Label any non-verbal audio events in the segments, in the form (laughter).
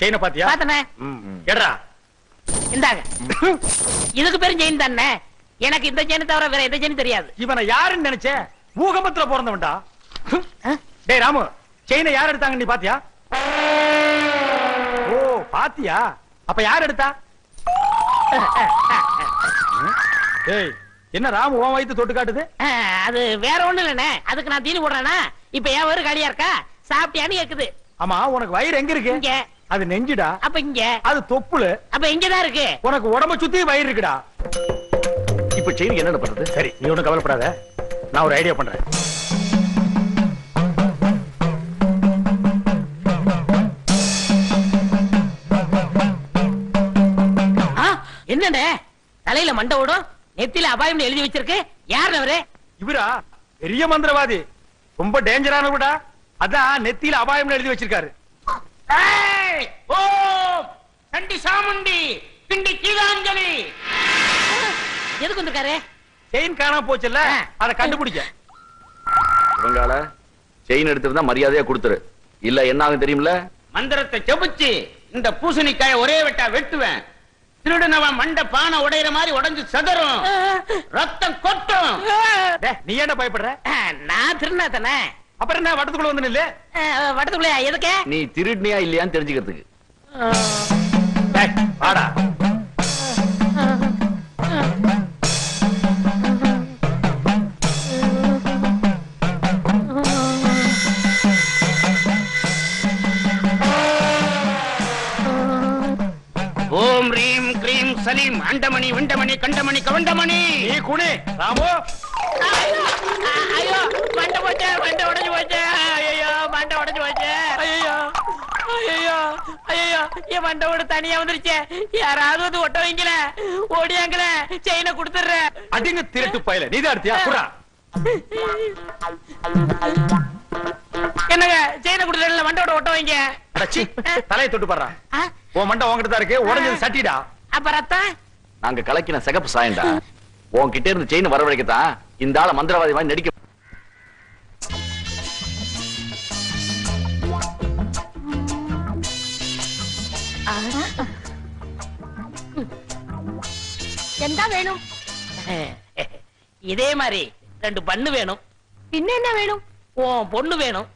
செயினை பாத்தியா? பாத்தனே. ம். எட்ரா இந்தாங்க. இதுக்கு பேரும் செயின் தானே? எனக்கு இந்த செயின் தவிர வேற எந்த செயின் தெரியாது. இவனை யாருன்னு நினைச்ச? பூகம்பத்துல பிறந்தவன்டா? டேய் ராமு செயினை யார் எடுத்தாங்க நீ பாத்தியா? ஓ பாத்தியா? அப்ப யார் எடுத்தா? டேய் என்ன ராமு உன் வயித்து தொட்டு காட்டுது? அது வேற ஒண்ணு இல்லண்ணே. அதுக்கு நான் தீனி போடுறேனா இப்ப என் வயிறு காலியா இருக்கா? சாப்பிட்டியான்னு கேக்குது. ஆமா உனக்கு வயிறு எங்க இருக்கு? இங்க. அது நெஞ்சுடா. அப்ப இங்க. அது தொப்புளு. அப்ப இங்கதான் இருக்கு. உனக்கு உடம்ப சுத்தி வயிறு இருக்குடா. இப்ப செயின் என்னென்ன பண்றது? சரி நீ ஒண்ணும் கவலைப்படாத. நான் ஒரு ஐடியா பண்றேன். ஆ, என்னண்ணே? தலையில மண்டை ஓடும்? நெத்தில அபாயம் எழுதி வச்சிருக்கு. யார் அவரு? இவரா? பெரிய மந்திரவாதி. ரொம்ப டேஞ்சரானவடா அதான் நெத்தியில அபாயம்னு எழுதி வச்சிருக்காரு. ஏய், ஓ சண்டி சாமுண்டி கிண்டி கீதாஞ்சலி. எதுக்கு வந்திருக்காரு? செயின் காணாம போச்சுல்ல. அதை கண்டுபிடிக்க. இவங்கால செயின் எடுத்திருந்தா மரியாதையா கொடுத்துரு. இல்ல என்ன ஆகும் தெரியுமில்ல? மந்திரத்தை செபிச்சு இந்த பூசணிக்காய ஒரே வெட்டா வெட்டுவேன். திருடுனவன் மண்ட பானை உடையிற மாதிரி உடைஞ்சு செதறும். ரத்தம் கொட்டும். நீ என்ன பயப்படுற? நான் திருநா தானே? அப்புறம் என்ன வட்டத்துக்குள்ள வந்து நில்லு வடத்துக்குள்ளயா எதுக்கு? நீ திருடினியா இல்லையான்னு தெரிஞ்சுக்கிறதுக்கு. குனி ராமு. ஐயோ ஐயோ மண்டை போச்சு மண்டை உடைஞ்சு போச்சு. ஐயோ மண்டை உடைஞ்சு போச்சு. ஐயோ ஐயோ ஐயோ என் மண்டை ஓடு தனியா வந்துருச்சு. யாராவது வந்து ஒட்ட வைக்கல ஓடியாங்கல செயினை கொடுத்துடுறேன் அடிங்க திருட்டு பயல. நீதான் எடுத்தியா? குறா என்னங்க செயினை கொடுத்துடல மண்டோட ஒட்ட வைங்க தலையை தொட்டு பாடுறா. உன் மண்டை உன்கிட்ட தான் இருக்கு. உடஞ்சது சட்டிடா. அப்ப ரத்தம்? நாங்க கலக்கின சிகப்பு சாயண்டா உன்கிட்ட இருந்து செயின் வரவழைக்கத்தான் இந்த ஆள மந்திரவாதி மாதிரி நடிக்க வேணும்? இதே மாதிரி ரெண்டு பண்ணு வேணும். பின்ன என்ன வேணும்? உன் பொண்ணு வேணும்.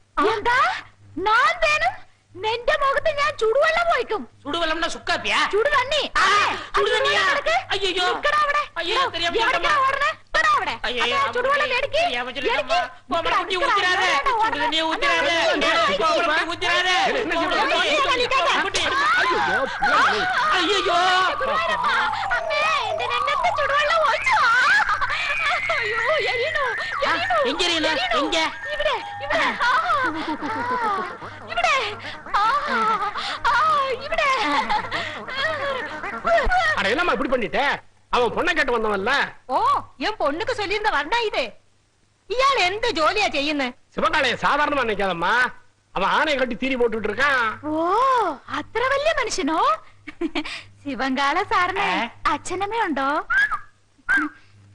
நான் வேணும்? നിന്റെ മുഖത്ത് ഞാൻ ചുടുവെള്ളം പോയിക്കും ചുടുവെള്ളം സുക്കാപ്പിയാ ചുടുതണ്ണി ചുടുതണ്ണിയാ അയ്യോ അവിടെ അയ്യോ ഓടണേ അയ്യോ എരിയണോ എരിയണോ എരിയണോ എരിയണോ ഇവിടെ ഇവിടെ அட என்னம்மா இப்படி பண்ணிட்ட அவன் பொண்ணை கேட்டு வந்தவன்ல ഓ ഞാൻ പൊണ്ണുക്ക് ചൊല്ലിയിരുന്ന വർണ്ണ ഇത് ഇയാൾ എന്ത് ജോലിയാ ചെയ്യുന്നത് சிவகாலைய சாதாரணமா நினைக்காதம்மா அவன் ஆணையை கட்டி தீனி போட்டுட்டு இருக்கான் ഓ അത്ര വലിയ മനുഷ്യനോ ശിവങ്കാല സാറിന് ഏ? അച്ഛനമ്മ ഉണ്ടോ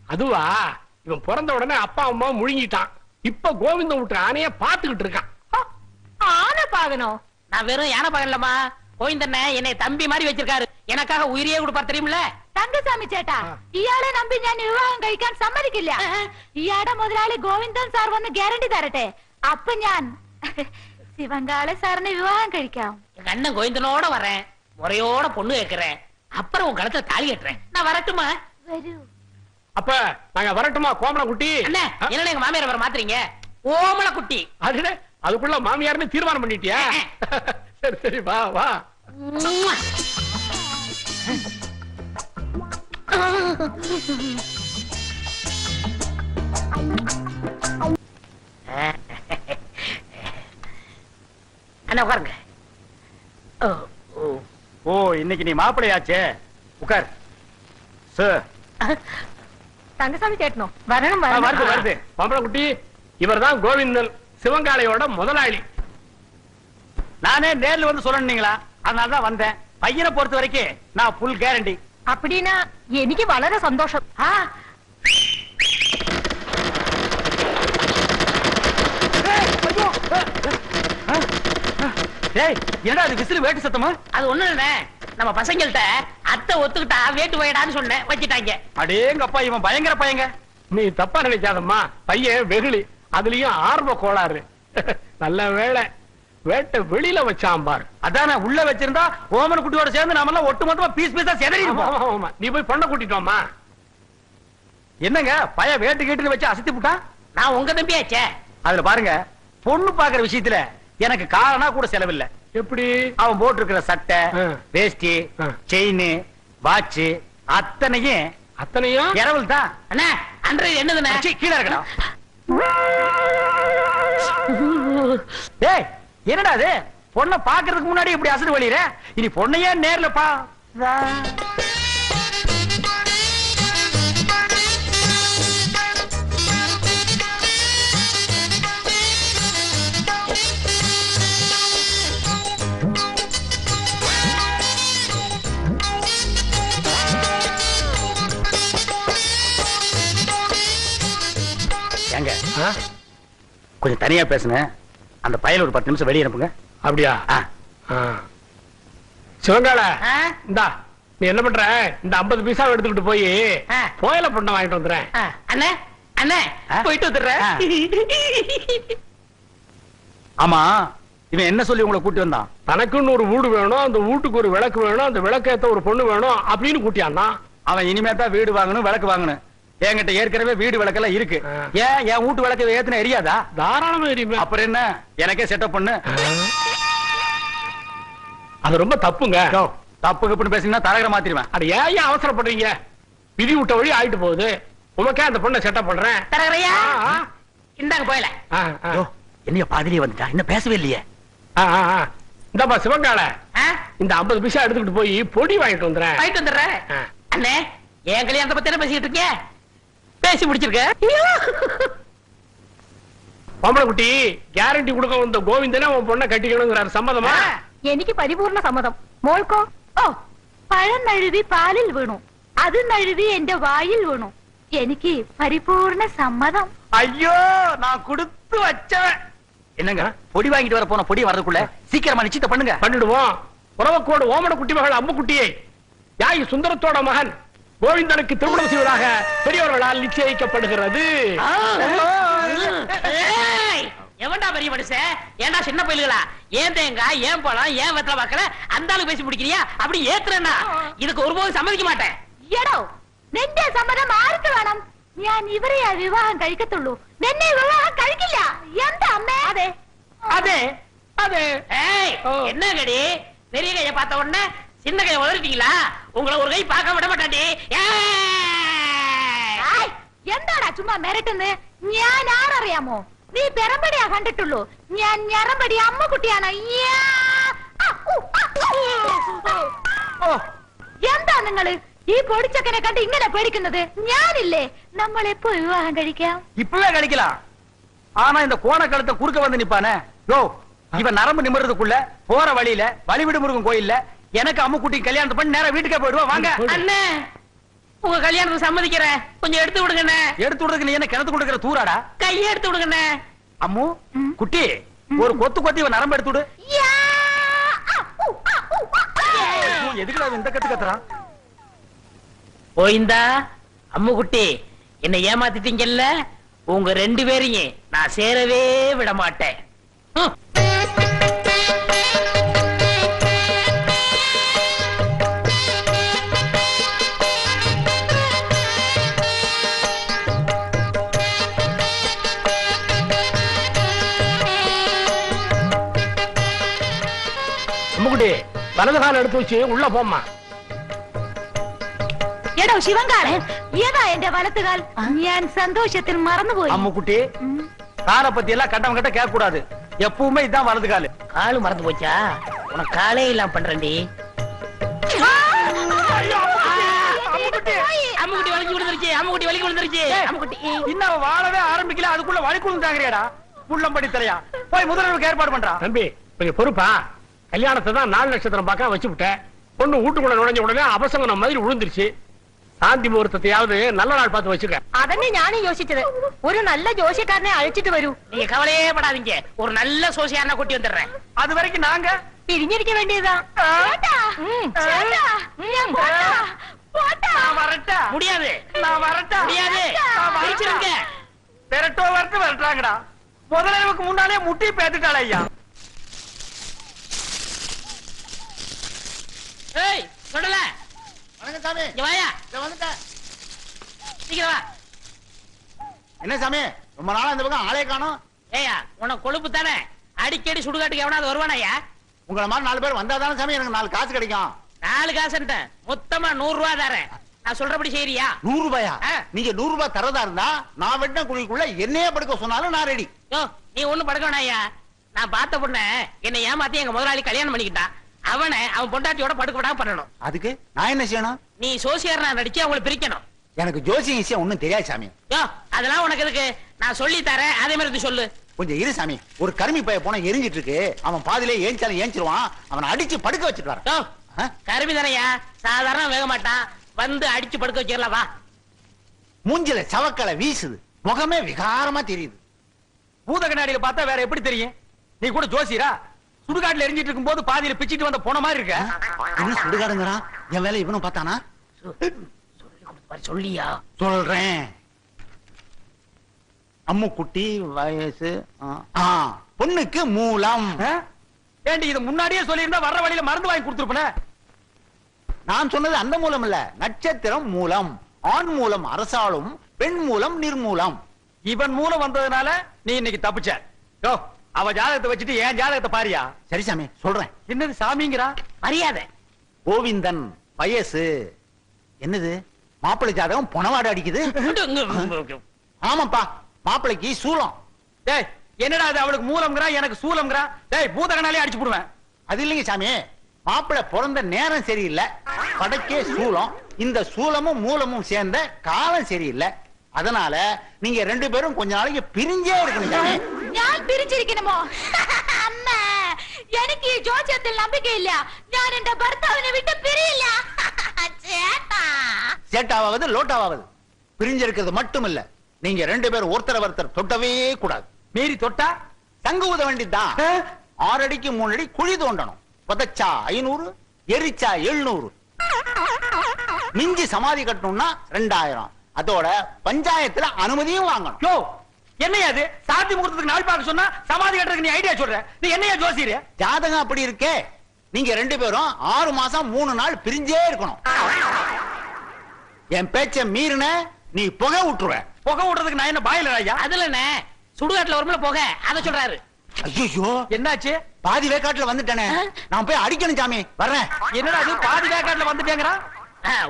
அதுவா இவன் பிறந்த உடனே அப்பா அம்மா முழுங்கிட்டான் இப்ப கோவிந்தம் விட்டு ஆணைய பாத்துக்கிட்டு இருக்கான் ആനപ്പാകനോ நான் வெறும் யானை பகல்லம்மா கோவிந்தண்ண என்னை தம்பி மாதிரி வச்சிருக்காரு எனக்காக உயிரியே கொடுப்பார் தெரியுமில்ல തങ്കസ്വാമി ചേട്ടാ ഇയാളെ നമ്പി ഞാൻ വിവാഹം കഴിക്കാൻ സമ്മതിക്കില്ല ഇയാളുടെ മുതലാളി ഗോവിന്ദൻ സാർ വന്ന് ഗ്യാരണ്ടി തരട്ടെ അപ്പൊ ഞാൻ ശിവങ്കാളെ സാറിന് വിവാഹം കഴിക്കാം எங்க அண்ணன் கோவிந்தனோட வரேன் முறையோட பொண்ணு கேட்கிறேன் அப்புறம் உன் கழுத்துல தாலி கட்டுறேன் நான் வரட்டுமா വരൂ அப்ப நாங்க வரட்டுமா கோமல குட்டி அண்ணே ஆ? என்ன எங்க மாமியார் வர மாத்துறீங்க ஓமல குட்டி அதுடே, அதுக்குள்ள மாமியார்னு தீர்மானம் பண்ணிட்டியா சரி சரி வா வா உம்மா. அண்ணா உட்காருங்க. ஓ இன்னைக்கு நீ மாப்பிள்ளையாச்சே. உட்கார். சார் தங்கசாமி கேட்டணும். வரணும் வருது வருது. பம்பள குட்டி இவர்தான் கோவிந்தன் சிவங்காலையோட முதலாளி. நானே நேர்ல வந்து சொல்லணுங்களா அதனாலதான் வந்தேன். பையனை பொறுத்த வரைக்கும் நான் புல் கேரண்டி அப்படின்னா எனக்கு வளர சந்தோஷம். என்னடா அது விசிறு வேட்டு சத்தமா? அது ஒண்ணு இல்லண்ணே. நம்ம பசங்கள்ட்ட அத்தை ஒத்துக்கிட்டா வேட்டு போயிடான்னு சொன்னேன். வச்சுட்டாங்க. அடேங்கப்பா இவன் பயங்கர பையங்க. நீ தப்பா நினைச்சாதம்மா பையன் வெகுளி. அதுலயும் ஆர்வ கோளாறு. (laughs) நல்ல வேலை வேட்டை வெளியில வச்சான் பாரு. அதானே உள்ள வச்சிருந்தா ஓமன் குட்டியோட சேர்ந்து நாம எல்லாம் ஒட்டு மொத்தமா பீஸ் பீஸா செதறி ஆமா, ஆமா, ஆமா. நீ போய் பொண்ணை கூட்டிட்டு வாம்மா என்னங்க பைய வேட்டு கேட்டுன்னு வச்சு அசத்தி புட்டான் நான் உங்க தம்பியாச்சே அதுல பாருங்க பொண்ணு பாக்குற விஷயத்துல எனக்கு காரணா கூட செலவில்ல. எப்படி? அவன் போட்டிருக்கிற சட்டை. வேஷ்டி. செயின் வாட்ச் அத்தனையும் அத்தனையும்? இரவல் தான். அண்ணா அன்றைய என்னதுண்ணே? கீழே இருக்கணும் ஏய் (laughs) என்னடா அது? பொண்ணை பாக்குறதுக்கு முன்னாடி இப்படி அசடு வழியிற? இனி பொண்ணையே நேர்ல பா? கொஞ்சம் தனியா பேசுனேன் அந்த பயல ஒரு பத்து நிமிஷம் வெளியே அனுப்புங்க அப்படியா. சிவங்கால? இந்தா நீ என்ன பண்ற இந்த 50 பைசா எடுத்துக்கிட்டு போய் ஆ. கோயில பொண்ணை வாங்கிட்டு வந்துடுறேன் அண்ணே அண்ணே? போயிட்டு வந்துடுறேன். ஆமா இவன் என்ன சொல்லி உங்களை கூட்டி வந்தான் தனக்குன்னு ஒரு வீடு வேணும் அந்த வீட்டுக்கு ஒரு விளக்கு வேணும் அந்த விளக்கேத்த ஒரு பொண்ணு வேணும் அப்படின்னு கூட்டியான்னா அவன் இனிமே தான் வீடு வாங்கணும் விளக்கு வாங்கணும் என்கிட்ட ஏற்கனவே வீடு விளக்கெல்லாம் இருக்கு. ஏன் என் வீட்டு விளக்கு ஏத்துன எரியாதா தாராளமா எரியுமே அப்புறம் என்ன? எனக்கே செட்டப் பண்ணு. அது ரொம்ப தப்புங்க. யோ, தப்பு கப்புன்னு பேசினா தரகர மாத்திருவேன் அட ஏன் ஏன் அவசரப்படுறீங்க? விதி விட்ட வழி ஆயிட்டு போகுது. உமக்கே அந்த பொண்ணை செட்டப் பண்றேன். தரகரையா. இந்தாங்க போயல. ஆ, ஆ. யோ, என்னைய பாதிரியே வந்துட்டா? இன்னும் பேசவே இல்லையே. ஆ, ஆ, ஆ. இந்தாப்பா சிவங்கால? இந்த 50 பைசா எடுத்துக்கிட்டு போய் பொடி வாங்கிட்டு வந்துடுறேன். போயிட்டு வந்துடுறேன். அண்ணே என் கல்யாணத்தை பத்தி என்ன பேசிக்கிட்டு இருக்கீங்க? பேசி முடிச்சிருக்க பொம்பளை குட்டி கேரண்டி கொடுக்க வந்த கோவிந்தனே உன் பொண்ணை கட்டிக்கணுங்கிறாரு சம்மதமா എനിക്ക് പരിപൂർണ സമ്മതം മോൾക്കോ ഓ പഴം നഴുവി പാലിൽ വീണു അത് നഴുവി എന്റെ വായിൽ വീണു എനിക്ക് പരിപൂർണ സമ്മതം ஐயோ நான் கொடுத்து வச்சவன் என்னங்க பொடி வாங்கிட்டு வர போன பொடி வரதுக்குள்ள சீக்கிரமா நிச்சயத்தை பண்ணுங்க பண்ணிடுவோம் உறவக்கோடு ஓமன குட்டி மகள் அம்மு குட்டியை யாய் சுந்தரத்தோட மகன் கோவிந்தனுக்கு திருமணம் செய்வதாக பெரியவர்களால் நிச்சயிக்கப்படுகிறது. எவன்டா பெரிய மனுஷ? ஏன்டா சின்ன பயில்களா ஏன் தேங்கா ஏன் பழம் ஏன் வெத்தலை பார்க்கல அந்த ஆளு பேசி முடிக்கிறியா? அப்படி ஏத்துறா இதுக்கு ஒருபோது சம்மதிக்க மாட்டேன். எடோ நின்ற சம்மதம் ஆருக்கு வேணும். ഞാൻ ഇവരെ വിവാഹം കഴിക്കത്തുള്ളൂ നിന്നെ വിവാഹം കഴിക്കില്ല എന്താ അമ്മേ அதே. അതെ അതെ എന്നാ കടി പെരിയ കയ്യ பார்த்த உடனே சின்ன கைய உதறிட்டீங்களா உங்களை ஒரு கை பார்க்க விட மாட்டாண்டி ஏய். ആയ്, എന്താടാ ചുമ്മാ മിരട്ടുന്ന് ഞാൻ ആരറിയാമോ നീ പെറമ്പടിയാ കണ്ടിട്ടുള്ളൂ ഞാൻ ഞറമ്പടി അമ്മക്കുട്ടിയാണ് യ്യാ. ആ, ഉ, ആ, ഉ. ஓ എന്താ നിങ്ങള് ഈ പൊടിച്ചക്കനെ കണ്ട് ഇങ്ങനെ പേടിക്കുന്നത് ഞാനില്ലേ നമ്മൾ എപ്പോ വിവാഹം കഴിക്കാം இப்பவே கிடைக்கலாம் ஆனா இந்த கோண கழுத்தை குறுக்க வந்து நிப்பானே யோ இவன் நரம்பு நிமிர்றதுக்குள்ள போற வழியில வழிவிடு முருகன் கோயில்ல எனக்கு அம்முக்குட்டி கல்யாணத்தை பண்ணி நேரா வீட்டுக்கே போயிடுவா வாங்க. அண்ணே உங்க கல்யாணத்துக்கு சம்மதிக்கிறேன். கொஞ்சம் எடுத்து விடுங்கண்ணே. எடுத்து விடுங்க நீ என்ன கிணத்து கொடுக்கிற தூராடா? கையை எடுத்து விடுங்கண்ணே. அம்மு குட்டி ஒரு கொத்து கொத்தி இவன் நரம்பு எடுத்து விடு எதுக்குடா இந்த கத்து கத்துறான்? போயிந்தா அம்மு குட்டி என்ன ஏமாத்திட்டீங்கல்ல? உங்க ரெண்டு பேரையும் நான் சேரவே விட மாட்டேன் வலது கால எடுத்து வச்சு உள்ள போம்மா എടോ ശിവങ്കാളെ ഏതാ എന്റെ വലത്തുകാൽ ഞാൻ സന്തോഷത്തിൽ മറന്നുപോയി அம்முக்குட்டி காலை பத்தி எல்லாம் கட்டம் கட்ட கேட்க கூடாது எப்பவுமே இதான் வலது காலு காலு மறந்து போச்சா உனக்கு காலே இல்லாம பண்றேன்டி அம்முக்குட்டி வலிக்கு விழுந்துருச்சு அம்முக்குட்டி வலிக்கு விழுந்துருச்சு அம்முக்குட்டி இன்னும் அவன் வாழவே ஆரம்பிக்கல அதுக்குள்ள வலிக்குள் தாங்கறியாடா புள்ளம்படி தலையா போய் முதல்வருக்கு ஏற்பாடு பண்றா தம்பி கொஞ்சம் பொறுப்பா கல்யாணத்தை தான் நாலு நட்சத்திரம் பார்க்க வச்சு விட்டேன் பொண்ணு வீட்டுக்குள்ள நுழைஞ்ச உடனே அபசங்கனம் மாதிரி விழுந்துருச்சு சாந்தி முகூர்த்தத்தையாவது நல்ல நாள் பார்த்து வச்சுக்க அதனே ஞானே யோசிச்சது? ஒரு நல்ல ஜோசியக்காரனை அழைச்சிட்டு வரும் நீங்க கவலையே படாதீங்க. ஒரு நல்ல சோசியான கொட்டி வந்துடுறேன். அது வரைக்கும் நாங்க? பிரிஞ்சிருக்க வேண்டியதுதான். முடியாது. நான் வரட்டா. முடியாது. வரட்டுறாங்கடா. முதல்ல முன்னாலே முட்டி பேத்துட்டாள் ஐயா. ஏய் சொல்லல வணக்கம் சாமி. இங்க வாயா. இதோ வந்துட்டேன் சீக்கிரம் வா. என்ன சாமி? ரொம்ப நாளா இந்த பக்கம் ஆளே காணோம். ஏயா உனக்கு கொழுப்பு தானே? அடிக்கடி சுடுகாட்டுக்கு எவனாவது வருவானாயா உங்களை மாதிரி நாலு பேர் வந்தா தானே சாமி எனக்கு நாலு காசு கிடைக்கும். நாலு காசுன்ட்டேன் மொத்தமா நூறு ரூபா தரேன் நான் சொல்றபடி செய்யறியா நூறு ரூபாயா. நீங்க நூறு ரூபாய் தரதா இருந்தா நான் வெட்டின குழிக்குள்ள என்னையே படுக்க சொன்னாலும் நான் ரெடி நீ ஒண்ணும் படுக்க வேணாயா நான் பார்த்த பொண்ண என்னை ஏமாத்தி எங்க முதலாளி கல்யாணம் பண்ணிக்கிட்டான். அவனை அவன் பொண்டாட்டியோட படுக்க விடாம பண்ணணும். அதுக்கு நான் என்ன செய்யணும்? நீ சோசியர் நான் நடிச்சு அவங்களை பிரிக்கணும். எனக்கு ஜோசியம் விஷயம் ஒண்ணும் தெரியாது சாமி. யோ அதெல்லாம் உனக்கு எதுக்கு? நான் சொல்லி தரேன். அதே மாதிரி சொல்லு. கொஞ்சம் இரு சாமி. ஒரு கருமி பைய போன எரிஞ்சிட்டு இருக்கு அவன் பாதியிலே ஏஞ்சாலும் ஏஞ்சிருவான். அவனை அடிச்சு படுக்க வச்சுட்டு வரேன். யோ ஆ? கருமி தானையா? சாதாரண வேக மாட்டான் வந்து அடிச்சு படுக்க வச்சிடலாம் வா. மூஞ்சில சவக்கலை வீசுது. முகமே விகாரமா தெரியுது. பூத கண்ணாடியில பார்த்தா வேற எப்படி தெரியும்? நீ கூட ஜோசியரா? சுடுகாட்டுல எரிஞ்சிட்டு இருக்கும்போது பாதியில பிச்சிட்டு வந்த போன மாதிரி இருக்க. என்ன சுடுகாடுங்கிறான் என் வேலை இவனும் பார்த்தானா? சொல்லியா? சொல்றேன். அம்முக்குட்டி வயசு ஆ, ஆ, பொண்ணுக்கு மூலம்? ஏண்டி இது முன்னாடியே சொல்லியிருந்தா வர்ற வழியில மருந்து வாங்கி கொடுத்துருப்பனே? நான் சொன்னது அந்த மூலம் இல்ல நட்சத்திரம் மூலம். ஆண் மூலம் அரசாளும் பெண் மூலம் நிர்மூலம். இவன் மூலம் வந்ததுனால நீ இன்னைக்கு தப்பிச்ச. அவ ஜாதகத்தை வச்சுட்டு என் ஜாதகத்தை பாரியா? சரி சாமி சொல்றேன். என்னது சாமிங்கிறா? மரியாதை கோவிந்தன் வயசு. என்னது? மாப்பிள்ளை ஜாதகம் பொணவாடு அடிக்குது? (laughs) ஆமாப்பா மாப்பிள்ளைக்கு சூலம். டேய் என்னடா அது அவளுக்கு மூலம்ங்கிறான் எனக்கு சூலம்ங்கிறான் டேய் பூத கண்ணாலே அடிச்சு போடுவேன். அது இல்லைங்க சாமி மாப்பிள்ளை பிறந்த நேரம் சரியில்லை. படைக்கே சூலம். இந்த சூலமும் மூலமும் சேர்ந்த காலம் சரியில்லை. அதனால நீங்க ரெண்டு பேரும் கொஞ்ச நாளைக்கு பிரிஞ்சே இருக்கணும் நான் பிரிஞ்சிருக்கணுமோ? (laughs) அம்மா எனக்கு ஜோசியத்தில் நம்பிக்கை இல்லையா? நான் என் பர்த்தாவினை விட்டு பிரியல (laughs) சேட்டா. சேட்டாவாவது லோட்டாவாவது. பிரிஞ்சிருக்கிறது மட்டும் இல்ல நீங்க ரெண்டு பேரும் ஒருத்தர் ஒருத்தர் தொட்டவே கூடாது. மீறி தொட்டா தங்க ஊத வேண்டிதான் ஆறு அடிக்கு மூணு அடி குழி தோண்டணும். புதைச்சா ஐநூறு எரிச்சா எழுநூறு. மிஞ்சி சமாதி கட்டணும்னா ரெண்டாயிரம். அதோட பஞ்சாயத்துல அனுமதியும் வாங்கணும். யோ என்னையா அது சாந்தி முகூர்த்தத்துக்கு நாள் பார்க்க சொன்னா சமாதி கட்டுறதுக்கு நீ ஐடியா சொல்ற. நீ என்னையா ஜோசியரு? ஜாதகம் அப்படி இருக்கே. நீங்க ரெண்டு பேரும் ஆறு மாசம் மூணு நாள் பிரிஞ்சே இருக்கணும். என் பேச்ச மீறின நீ புகை விட்டுருவ புகை விடுறதுக்கு நான் என்ன பாயில ஐயா அதுல என்ன? சுடுகாட்டுல வரும்ல போக. அத சொல்றாரு. ஐயோ என்னாச்சு? பாதி வேக்காட்டுல வந்துட்டேனே. நான் போய் அடிக்கணும் சாமி. வர்றேன். என்னடா அது பாதி வேக்காட்டுல வந்துட்டேங்கிறான்?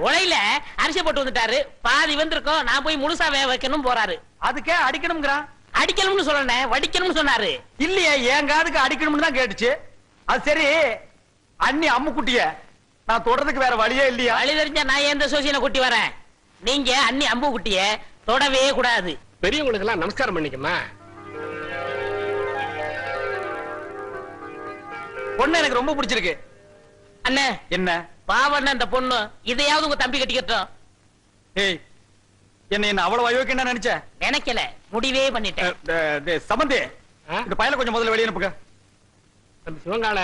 உலையில அரிசி போட்டு வந்துட்டாரு. பாதி வந்திருக்கோம். நான் போய் முழுசா வேக வைக்கணும் போறாரு. அதுக்கே அடிக்கணுங்கிறான் அடிக்கணும்னு சொல்லணேன் வடிக்கணும்னு சொன்னாரு. இல்லையே என் காதுக்கு அடிக்கணும்னு தான் கேட்டுச்சு. அது சரி அண்ணி அம்முக்குட்டிய நான் தொடறதுக்கு வேற வழியே இல்லையா? வழி தெரிஞ்சா நான் எந்த சோசியனை கூட்டி வரேன்? நீங்க அண்ணி அம்பு குட்டிய தொடவே கூடாது. பெரியவங்களுக்கு எல்லாம் நமஸ்காரம் பண்ணிக்கமா? பொண்ணு எனக்கு ரொம்ப பிடிச்சிருக்கு. அண்ணே. என்ன? பாவண்ண இந்த பொண்ணு. இதையாவது உங்க தம்பி கட்டிக்கட்டும். ஏய் என்ன என்ன அவ்வளவு அயோக்கியம் என்ன நினைச்ச? நினைக்கல. முடிவே பண்ணிட்டேன். சம்பந்தி? இந்த பையல கொஞ்சம் முதல்ல வெளியே அனுப்புங்க. நம்ம சிவங்கால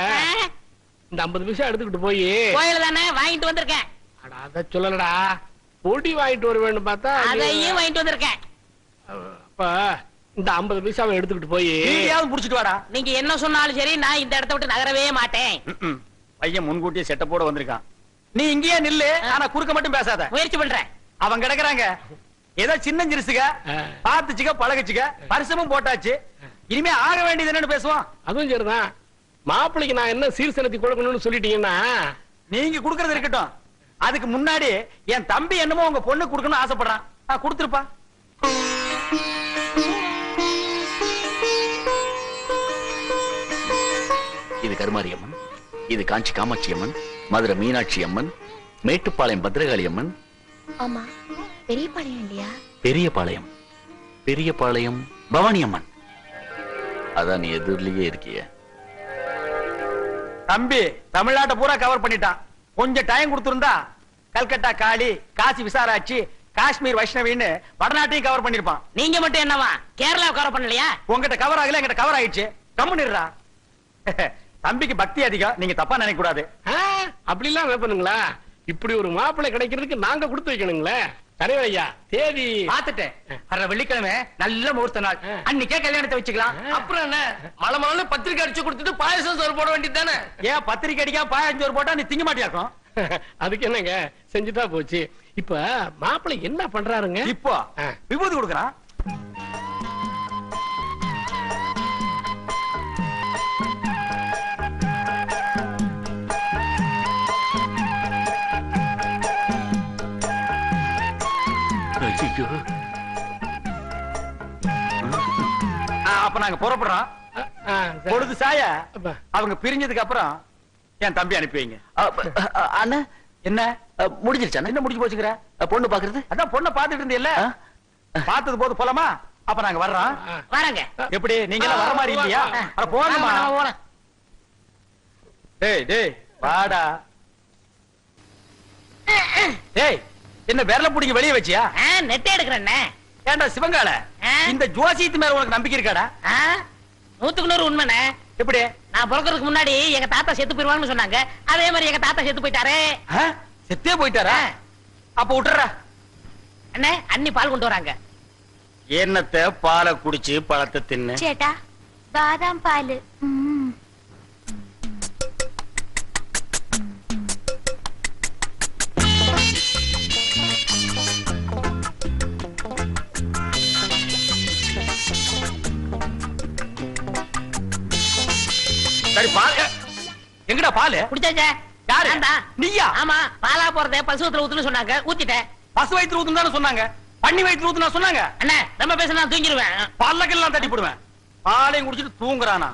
இந்த ஐம்பது நிமிஷம் எடுத்துக்கிட்டு போய். கோயில தானே வாங்கிட்டு வந்திருக்கேன். அட, அத சொல்லலடா. பொடி வாங்கிட்டு வருவேன்னு பார்த்தா அதையும் வாங்கிட்டு வந்திருக்கேன். அப்ப இந்த ஐம்பது பைசாவை எடுத்துக்கிட்டு போய். நீயாவது புடிச்சிட்டு வாடா. நீங்க என்ன சொன்னாலும் சரி நான் இந்த இடத்த விட்டு நகரவே மாட்டேன். பையன் முன்கூட்டியே செட்டப்போட வந்திருக்கான். நீ இங்கேயே நில்லு ஆனா குறுக்க மட்டும் பேசாத. முயற்சி பண்றேன். அவன் கிடக்குறாங்க. ஏதோ சின்ன சிறுசுக. பாத்துச்சுக்க பழகுச்சுக்க பரிசமும் போட்டாச்சு. இனிமே ஆக வேண்டியது என்னன்னு பேசுவோம். அதுவும் சரிதான். மாப்பிள்ளைக்கு நான் என்ன சீர்சனத்தி கொடுக்கணும்னு சொல்லிட்டீங்கன்னா? நீங்க குடுக்கறது இருக்கட்டும். அதுக்கு முன்னாடி என் தம்பி என்னமோ உங்க பொண்ணு குடுக்கணும்னு ஆசைப்படுறான். ஆ, கொடுத்துருப்பா. இது கருமாரி அம்மன் இது காஞ்சி காமாட்சி அம்மன் மதுரை மீனாட்சி அம்மன் மேட்டுப்பாளையம் பத்ரகாளி அம்மன். ஆமா பெரிய பாளையம் இல்லையா? பெரியபாளையம் பெரியபாளையம் பவானி அம்மன். அதான் நீ எதிரிலேயே இருக்கிய. தம்பி தமிழ்நாட்டை பூரா கவர் பண்ணிட்டான். கொஞ்சம் டைம் கொடுத்திருந்தா கல்கட்டா காளி காசி விசாலாட்சி காஷ்மீர் வைஷ்ணவின்னு வடநாட்டையும் கவர் பண்ணிருப்பான். நீங்க மட்டும் என்னவா? கேரளா கவர் பண்ணலையா? உங்ககிட்ட கவர் ஆகல எங்கிட்ட கவர் ஆயிடுச்சு. கம்முனிடுறா (laughs) தம்பிக்கு பக்தி அதிகம் நீங்க தப்பா நினைக்க கூடாது. ஆ, அப்படிலாம் வைப்பனுங்களா இப்படி ஒரு மாப்பிள்ளை கிடைக்கிறதுக்கு நாங்க கொடுத்து வைக்கணுங்களே. தலைவர் ஐயா தேதி. பாத்துட்டேன் வர்ற வெள்ளிக்கிழமை நல்ல முகூர்த்த நாள். அன்னைக்கே கல்யாணத்தை வச்சுக்கலாம். அப்புறம் என்ன? மலை மலை பத்திரிக்கை அடிச்சு கொடுத்துட்டு பாயசம் சோறு போட வேண்டியது தானே? ஏன் பத்திரிக்கை அடிக்காம பாயஞ்சோறு போட்டா நீ திங்க மாட்டியாக்கும் (laughs) அதுக்கு என்னங்க? செஞ்சுட்டா போச்சு. இப்ப மாப்பிள்ளை என்ன பண்றாருங்க? இப்போ. விபூதி கொடுக்குறான். ஆ, அப்ப நாங்க புறப்படுறோம். பொழுது சாய. அவங்க பிரிஞ்சதுக்கு அப்புறம் என் தம்பி அனுப்பி வைங்க. அண்ணா. என்ன? முடிஞ்சிருச்சாண்ணா என்ன முடிஞ்சு போச்சுக்கிற பொண்ணு பாக்குறது? அதான் பொண்ணை பாத்துட்டு இருந்தீல்ல? பார்த்தது போது போலாமா? அப்ப நாங்க வர்றோம். வரங்க. எப்படி? நீங்க எல்லாம் வர மாதிரி இல்லையா? அட போங்கம்மா. டேய் டேய் வாடா. டேய் என்ன விரல புடிங்க வெளிய வச்சியா? நெட்டை எடுக்கிறேன்னே ஏண்டா சிவங்கால இந்த ஜோசியத்து மேல உனக்கு நம்பிக்கை இருக்காடா? நூத்துக்கு நூறு உண்மைனே எப்படி? நான் பிறக்கிறதுக்கு முன்னாடி எங்க தாத்தா செத்து போயிருவாங்கன்னு சொன்னாங்க. அதே மாதிரி எங்க தாத்தா செத்து போயிட்டாரு. செத்தே போயிட்டாரா? அப்ப விட்டுறா. அண்ணே அண்ணி பால் கொண்டு வராங்க. என்னத்த பாலை குடிச்சு பழத்தை தின்னு? சேட்டா பாதாம் பால். சரி பால் எங்கடா பாலு? குடிச்சாச்சே. யாரு? நீயா? ஆமா. பாலா போறதே பசுவத்துல ஊத்துன்னு சொன்னாங்க. ஊத்திட்டேன். பசு வயிற்று ஊத்துன்னு தானே சொன்னாங்க? பண்ணி வயிற்று ஊத்துனா சொன்னாங்க? அண்ணே ரொம்ப பேச நான் தூங்கிடுவேன் பல்லக்கெல்லாம் தட்டி போடுவேன். பாலையும் குடிச்சிட்டு தூங்குறானா?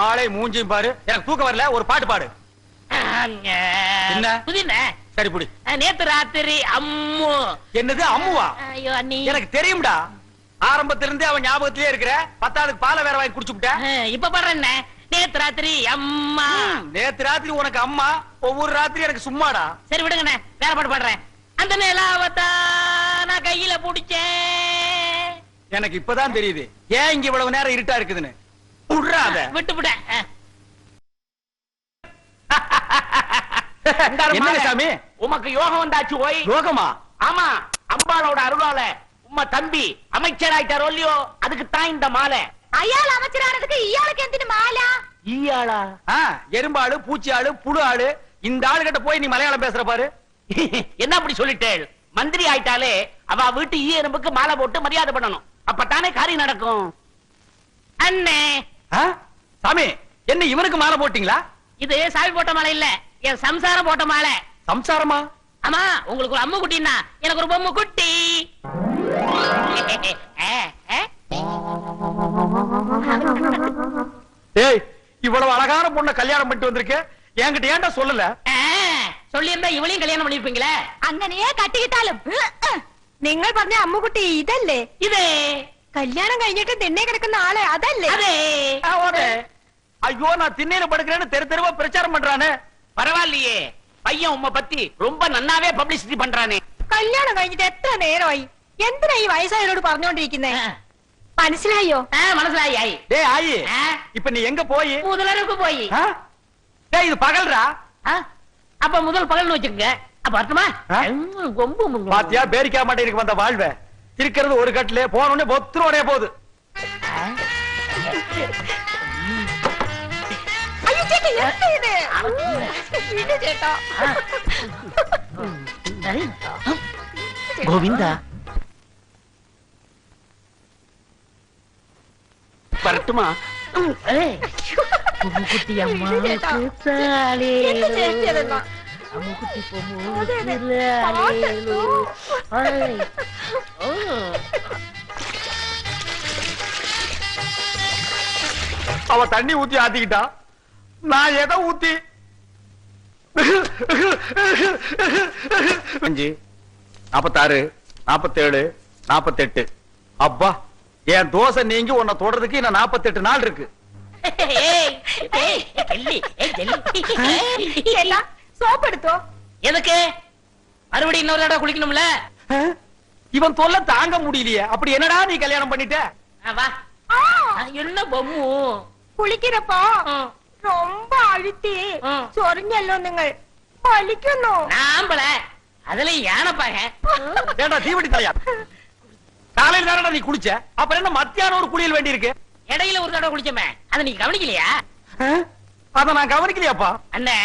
ஆளை மூஞ்சியும் பாரு. எனக்கு தூக்கம் வரல. ஒரு பாட்டு பாடு. என்ன? புதினே. சரி புடி. நேத்து ராத்திரி அம்மு. என்னது அம்முவா? எனக்கு தெரியும்டா. ஆரம்பத்துல இருந்தே அவன் ஞாபகத்திலே இருக்கிற பத்தாளுக்கு பாலை வேற வாங்கி குடிச்சு விட்ட அஹ், இப்ப பாடுறேன் நேத்து ராத்திரி அம்மா. நேத்து ராத்திரி உனக்கு அம்மா ஒவ்வொரு ராத்திரி எனக்கு சும்மாடா. சரி விடுங்கண்ணே வேற பாட்டு பாடுறேன். அந்த நிலாவத்தா நான் கையில புடிச்சேன். எனக்கு இப்பதான் தெரியுது. ஏன் இங்க இவ்வளவு நேரம் இருட்டா இருக்குதுன்னு? விடுறாத விட்டு. என்னங்க சாமி? உமக்கு யோகம் வந்தாச்சு ஓய். யோகமா? ஆமா அம்பாளோட அருளால உம்ம தம்பி அமைச்சராயிட்டாரோ இல்லையோ அதுக்கு தான் இந்த மாலை. அயாள் அமைச்சரானதுக்கு இயாளுக்கு எந்தினு மாலா? ஈயாளா? எறும்பாளு பூச்சியாளு புழு ஆளு இந்த ஆளு கிட்ட போய் நீ மலையாளம் பேசுற பாரு. (laughs) என்ன அப்படி சொல்லிட்டேள்? மந்திரி ஆயிட்டாலே அவ வீட்டு ஈ எறும்புக்கு மாலை போட்டு மரியாதை பண்ணணும். அப்பத்தானே காரி நடக்கும். அண்ணே. சாமி என்ன இவனுக்கு மாலை போட்டீங்களா? இது சாமி போட்ட மாலை இல்ல என் சம்சாரம் போட்ட மாலை. சம்சாரமா? ஆமா உங்களுக்கு ஒரு அம்மு குட்டின்னா எனக்கு ஒரு பொம்மை குட்டி. (laughs) ஏய் இவ்வளவு அழகான பொண்ண கல்யாணம் பண்ணிட்டு வந்திருக்க என்கிட்ட ஏன்டா சொல்லல அஹ், சொல்லியிருந்தா இவளையும் கல்யாணம் பண்ணிருப்பீங்களே അങ്ങനെയേ കട്ടിക്കിട്ടാലും നിങ്ങൾ പറഞ്ഞ അമ്മുകുട്ടി ഇതല്ലേ இது കല്യാണം കഴിഞ്ഞിട്ട് തിണ്ണെ കിടക്കുന്ന ആളെ അതല്ലേ அதே ஆ, ஓடே. ஐயோ நான் திண்ணையில படுக்கிறேன்னு தெரு தெருவா பிரச்சாரம் பண்றானே பரவாயில்லையே பையன் உம்ம பத்தி ரொம்ப நன்னாவே பப்ளிசிட்டி பண்றானே കല്യാണം കഴിഞ്ഞിട്ട് എത്ര നേരമായി എന്തിനാ ഈ വയസ്സായവരോട് പറഞ്ഞോണ്ടിരിക്കുന്നേ മനസ്സിലായോ ஆ, മനസ്സിലായി ആയി டேய் ஆயி ஆ. இப்ப நீ எங்க போய் முதலருக்கு போய் ஆ? டேய் இது பகல்ரா ஆ, அப்ப முதல் பகல்னு வச்சுக்கோங்க அப்ப அர்த்தமா ஆ? ம், கொம்பு பாத்தியா பேரிக்கா மாட்டேனுக்கு வந்த வாழ்வ இருக்கிறது ஒரு கட்டுல போன உடனே பொத்துரு உடைய போகுது അയ്യോ ചേട്ടാ എന്താ ഇത് ഇത് ചേട്ടാ கோவிந்தா பரட்டுமா குட்டி அம்மா கூத்தாலே அம்மா அவ தண்ணி ஊத்தி ஆத்திக்கிட்டா. நான் எதை ஊத்தி? அஞ்சு நாப்பத்தாறு நாப்பத்தேழு நாப்பத்தெட்டு. அப்பா. என் தோசை நீங்க உன்னை தொடறதுக்கு இன்னும் நாப்பத்தெட்டு நாள் இருக்கு. சோப்பு எடுத்தோ? எதுக்கு? மறுபடியும் இன்னொரு தடவை குளிக்கணும்ல? இவன் தொல்ல தாங்க முடியலையே. அப்படி என்னடா நீ கல்யாணம் பண்ணிட்ட? வா. என்ன பொம்மு? குளிக்கிறப்போ ரொம்ப அழுத்தி சொரிஞ்சல்லுங்க வலிக்கணும் நாம்பள அதுல யானை பாக. தீவடி தாயா? காலையில தானடா நீ குளிச்ச? அப்புறம் என்ன மத்தியானம் ஒரு குளியல் வேண்டி இருக்கு? இடையில ஒரு தடவை குளிச்சோமே. அதை நீங்க கவனிக்கலையா? அத நான் கவனிக்கலையாப்பா. அண்ணே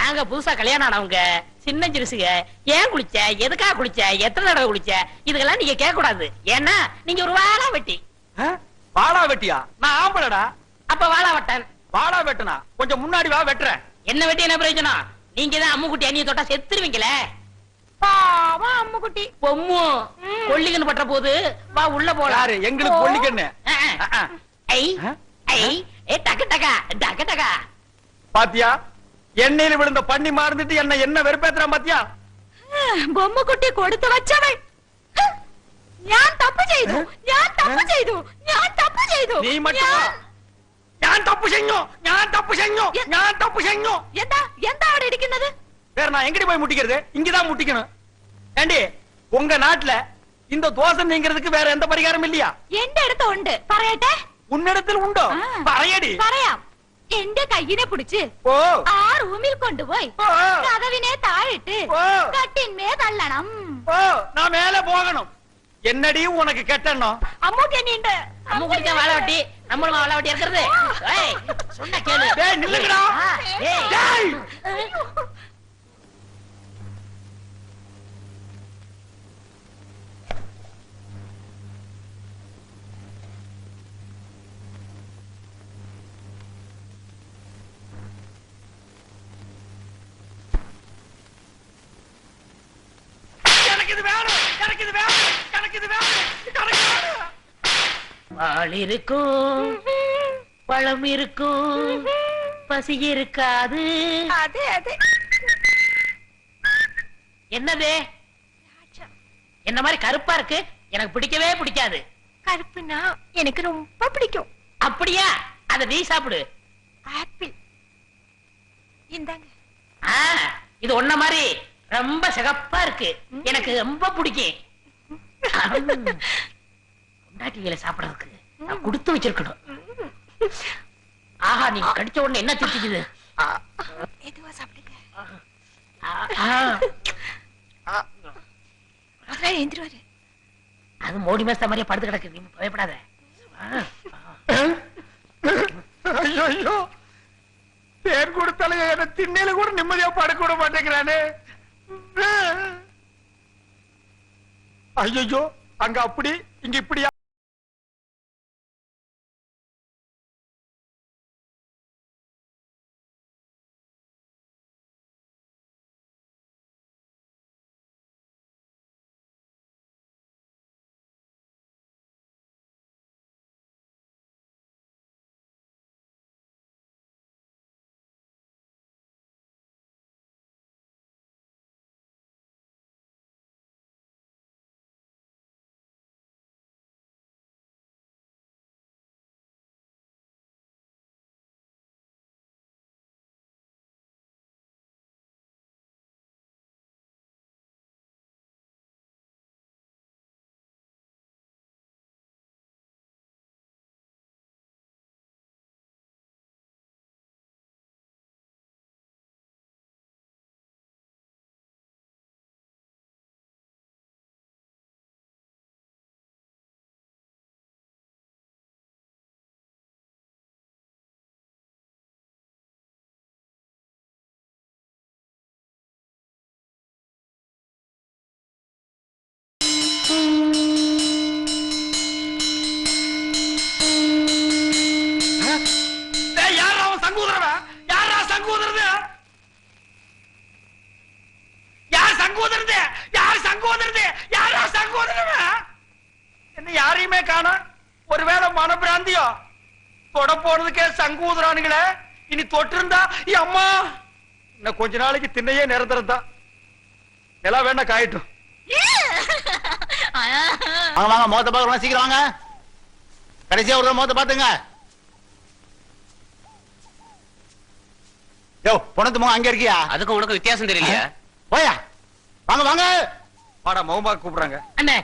நாங்க புதுசா கல்யாணம் ஆனவங்க சின்ன சிறுசுக ஏன் குளிச்ச? எதுக்காக குளிச்ச? எத்தனை தடவை குளிச்ச? இதுக்கெல்லாம் நீங்க கேட்க கூடாது ஏன்னா நீங்க ஒரு வாழா வெட்டி? வாடா வெட்டியா? நான் ஆம்பளடா. அப்ப வாழா வட்டன். வாடா வெட்டனா? கொஞ்சம் முன்னாடி வா வெட்டுறேன். என்ன வெட்டி என்ன பிரயோஜனம்? நீங்க தான் அம்முக்குட்டி அண்ணிய தொட்டா செத்துருவீங்களே. പാവം അമ്മുകുട്ടി பொம்மு கொல்லிகன்னு பற்ற போது வா உள்ள போலாம் யாரு எங்களுக்கு பொண்ணுக்கண்ணு ஆ, ஆ. ஐ ஐ ஏ டக்கு டக்கா டக்கு டக்கா பாத்தியா எண்ணெயில விழுந்த பண்ணி மாறுந்துட்டு என்ன என்ன வெறுப்பேத்துறான் பாத்தியா ബൊമ്മക്കുട്ടി കൊടുത്തു വച്ചവൾ ഹ്! ഞാൻ തപ്പ് ചെയ്തു ഞാൻ തപ്പ് ചെയ്തു ഞാൻ തപ്പ് ചെയ്തു നീ மட்டும் ഞാൻ- ഞാൻ തപ്പ് ചെയ്ഞ്ഞു ഞാൻ തപ്പ് ചെയ്ഞ്ഞു എ- ഞാൻ തപ്പ് ചെയ്ഞ്ഞു എന്താ എന്താ അവിടെ ഇരിക്കുന്നത് நான் எங்கடி போய் முட்டிக்கிறது? இங்கதான் முட்டிக்கணும். ஏண்டி உங்க நாட்டுல இந்த தோசை நீங்கிறதுக்கு வேற எந்த பரிகாரம் இல்லையா? എന്റെ അടുത്ത് உண்டு? പറയട്ടെ ഉന്നിടത്തിൽ ഉണ്ടോ ആ. പറയടി പറയാം എന്റെ புடிச்சு പിടിച്ച് ഓ ആ റൂമിൽ കൊണ്ടുപോയി ഓ. കതവിനെ താഴിട്ട് ഓ. കട്ടിന്മേ തള്ളണം ഓ ഞാൻ മേലെ പോകണം എന്നടി ഉനക്ക് കെട്ടണോ അമ്മൂട്ടിയുണ്ട് நம்ம குடிக்க வாழ வட்டி நம்மளும் வாழ வட்டி இருக்கிறது. சொன்ன கேளு. நில்லுங்கடா. இது வேணும் எனக்கு வேணும் எனக்கு வேணும் எனக்கு பால் இருக்கும் பழம் இருக்கும் பசி இருக்காது. என்னது? என்ன மாதிரி கருப்பா இருக்கு? எனக்கு பிடிக்கவே பிடிக்காது. கருப்புனா எனக்கு ரொம்ப பிடிக்கும். அப்படியா? அத நீ சாப்பிடு. ஆப்பிள். இந்தாங்க. இது ஒன்ன மாதிரி. ரொம்ப சிகப்பா இருக்கு. எனக்கு ரொம்ப பிடிக்கும். (laughs) பொண்டாட்டிகளை சாப்பிடறதுக்கு நான் கொடுத்து வச்சிருக்கணும். ஆஹா நீங்க கடிச்ச உடனே என்ன திட்டிக்குது மெதுவா சாப்பிடுங்க. எழுந்திருவாரு. அது மோடி மேஸ்தா மாதிரியே படுத்து கிடக்கு. நீ பயப்படாத. தேன் கொடுத்தாலும் என்ன திண்ணையில கூட நிம்மதியா படுக்க விட மாட்டேங்கிறானே. ஐயோ அங்க அப்படி இங்க இப்படியா? தொட போறதுக்கே சங்கூதரானுங்களே. இனி தொட்டிருந்தா அம்மா! இன்னும் கொஞ்ச நாளைக்கு திண்ணையே நிரந்தரம் தான் நிலா வேணா காயட்டும். வாங்க வாங்க முகத்தை பார்க்கலாம் சீக்கிரம் வாங்க. கடைசியா ஒரு முகத்தை பாத்துங்க யோ பொணத்து முகம் அங்க இருக்கியா? அதுக்கும் உனக்கு வித்தியாசம் தெரியலையா. போயா. வாங்க வாங்க. வாடா முகமா கூப்பிடுறாங்க. அண்ணே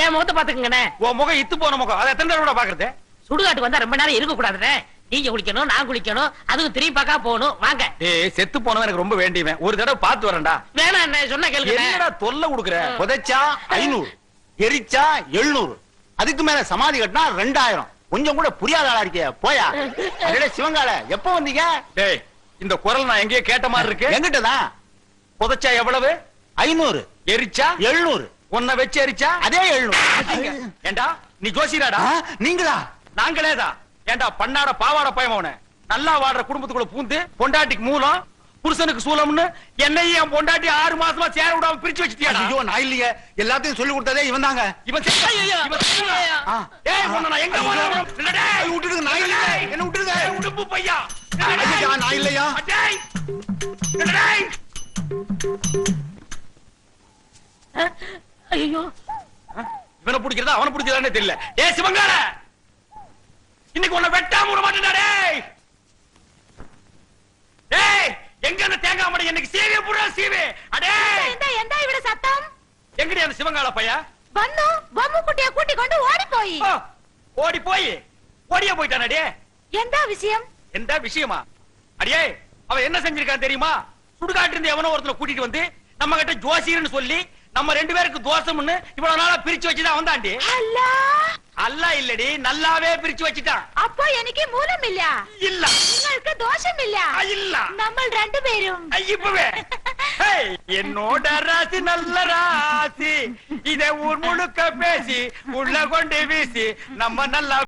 என் முகத்தை பாத்துக்கங்கண்ணே உன் முகம் இத்து போன முகம். அதை எத்தனை தடவை பாக்குறது சுடுகாட்டு வந்தா ரொம்ப நேரம் இருக்க கூடாதுண்ணே நீங்க குளிக்கணும் நான் குளிக்கணும் அதுவும் திரும்பி பார்க்கா போகணும். வாங்க. ஏய் செத்து போனவன் எனக்கு ரொம்ப வேண்டியவன். ஒரு தடவை பார்த்து வரேன்டா. வேணாம் அண்ணே சொன்ன கேளுங்க. என்னடா தொல்லை கொடுக்குற? புதைச்சா ஐநூறு எரிச்சா எழுநூறு. அதுக்கு மேல சமாதி கட்டினா ரெண்டாயிரம். கொஞ்சம் கூட புரியாத ஆளா இருக்கே போயா? அடடே சிவங்கால எப்போ வந்தீங்க? டேய் இந்த குரல் நான் எங்கேயோ கேட்ட மாதிரி இருக்கு. எங்கிட்ட தான் புதைச்சா எவ்வளவு? ஐநூறு. எரிச்சா? எழுநூறு. உன்னை வச்சு எரிச்சா? அதே எழுநூறு. ஏண்டா நீ ஜோசியராடா? ஆ, நீங்களா நாங்களேதான் ஏண்டா பண்ணாட பாவாட பயமவன நல்லா வாடுற குடும்பத்துக்குள்ள பூந்து பொண்டாட்டிக்கு மூலம் புருஷனுக்கு சூலம்னு என்னையும் என் பொண்டாட்டி ஆறு மாசமா சேர விடாம பிரிச்சு வச்சிட்டியாடா? ஐயோ நான் இல்லையே. எல்லாத்தையும் சொல்லி கொடுத்ததே இவன் தாங்க இவன் விட்டுடுங்க, நான் என்ன விட்டுடுங்க. உடுப்பு பையா. ஐயா, நான் இல்லையா? டேய். டேய். ஐயோ. இவனை பிடிக்கிறதா? அவனை பிடிக்கிறதானே தெரியல. ஏ சிவங்கால இன்னைக்கு உன்னை வெட்டாம விட மாட்டேன்டா டேய். டேய் எங்க அந்த தேங்காய் மடை? எனக்கு சீவே புடா சீவே. அடே. எந்த எந்த இவட சத்தம்? எங்கடி அந்த சிவங்கால பையா? வந்து பொம்மை குட்டிய கூட்டி கொண்டு ஓடி போய் ஓடி போய் ஓடியே போயிட்டானே எந்த விஷயம்? எந்த விஷயமா? அடியே அவன் என்ன செஞ்சிருக்கான் தெரியுமா? சுடுகாட்டு இருந்து எவனோ ஒருத்தனை கூட்டிட்டு வந்து நம்ம கிட்ட ஜோசியர்னு சொல்லி நம்ம ரெண்டு பேருக்கு தோசம்னு இவ்வளவு நாளா பிரிச்சு வச்சுதான் வந்தாண்டி. அல்லா! இல்லடி நல்லாவே பிரிச்சு வச்சுட்டான். அப்போ எனக்கு மூலம் இல்ல. இல்ல. உங்களுக்கு தோஷம் இல்ல. இல்ல. நம்ம ரெண்டு பேரும். இப்பவே. என்னோட ராசி நல்ல ராசி. இதை ஊர் முழுக்க பேசி உள்ள கொண்டு வீசி நம்ம நல்லா